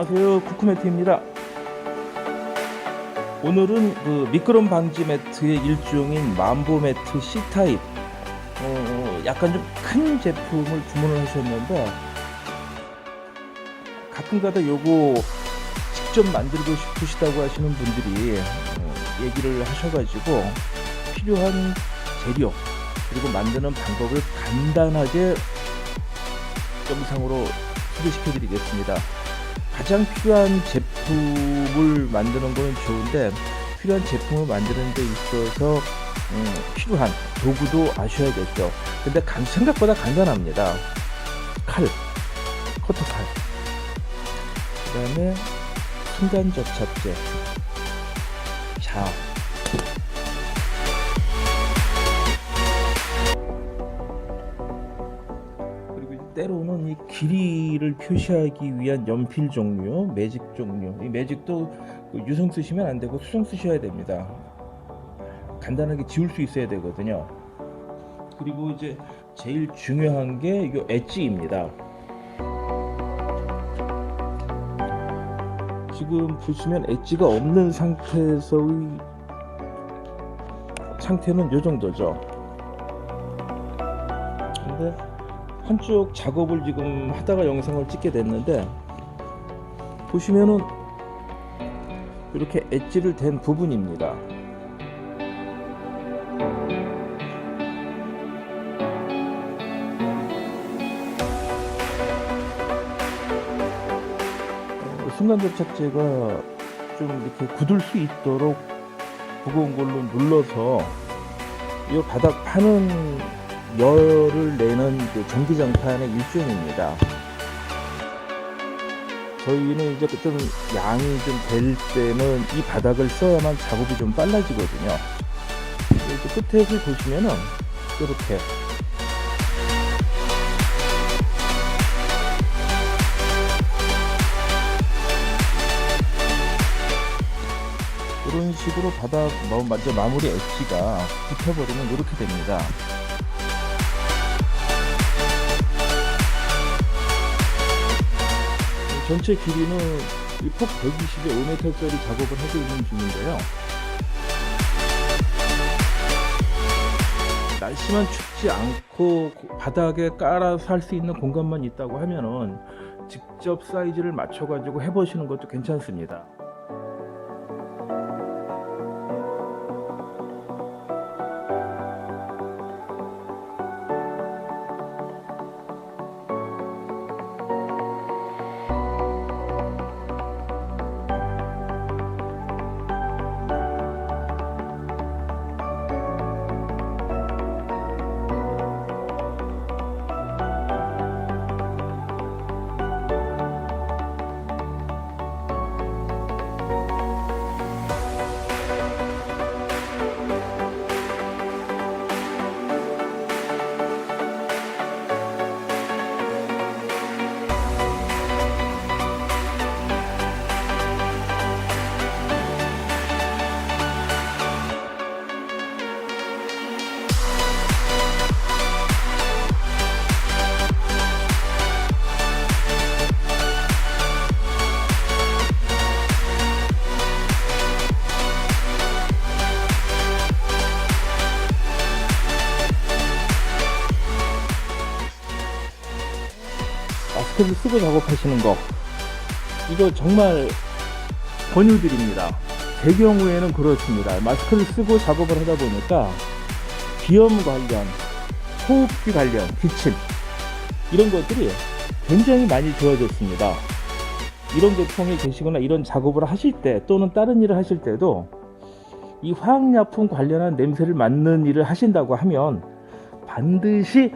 안녕하세요. 쿠쿠매트입니다. 오늘은 그 미끄럼 방지 매트의 일종인 만보 매트 C타입. 어, 약간 좀 큰 제품을 주문을 하셨는데 가끔가다 요거 직접 만들고 싶으시다고 하시는 분들이 어, 얘기를 하셔가지고 필요한 재료 그리고 만드는 방법을 간단하게 영상으로 소개시켜 드리겠습니다. 가장 필요한 제품을 만드는 거는 좋은데 필요한 제품을 만드는 데 있어서 음, 필요한 도구도 아셔야겠죠. 근데 간- 생각보다 간단합니다. 칼, 커터 칼. 그 다음에 순간 접착제. 자. 때로는 이 길이를 표시하기 위한 연필 종류, 매직 종류. 이 매직도 그 유성 쓰시면 안 되고 수성 쓰셔야 됩니다. 간단하게 지울 수 있어야 되거든요. 그리고 이제 제일 중요한 게 이 엣지입니다. 지금 보시면 엣지가 없는 상태에서의 상태는 이 정도죠. 근데 한쪽 작업을 지금 하다가 영상을 찍게 됐는데 보시면은 이렇게 엣지를 댄 부분입니다. 어, 순간 접착제가 좀 이렇게 굳을 수 있도록 무거운 걸로 눌러서 이 바닥 파는 열을 내는 그 전기장판의 일종입니다. 저희는 이제 좀 양이 좀 될 때는 이 바닥을 써야만 작업이 좀 빨라지거든요. 이렇게 끝에를 보시면은 이렇게 이런 식으로 바닥 마- 먼저 마무리 엣지가 붙어버리면 이렇게 됩니다. 전체 길이는 이폭 120에 5m짜리 작업을 하고 있는 중인데요. 날씨만 춥지 않고 고- 바닥에 깔아서 할 수 있는 공간만 있다고 하면은 직접 사이즈를 맞춰 가지고 해보시는 것도 괜찮습니다. 스크를 쓰고 작업하시는 거 이거 정말 권유드립니다. 제 경우에는 그렇습니다. 마스크를 쓰고 작업을 하다 보니까 비염 관련, 호흡기 관련, 기침 이런 것들이 굉장히 많이 좋아졌습니다. 이런 계통에 계시거나 이런 작업을 하실 때 또는 다른 일을 하실 때도 이 화학약품 관련한 냄새를 맡는 일을 하신다고 하면 반드시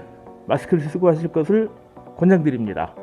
마스크를 쓰고 하실 것을 권장드립니다.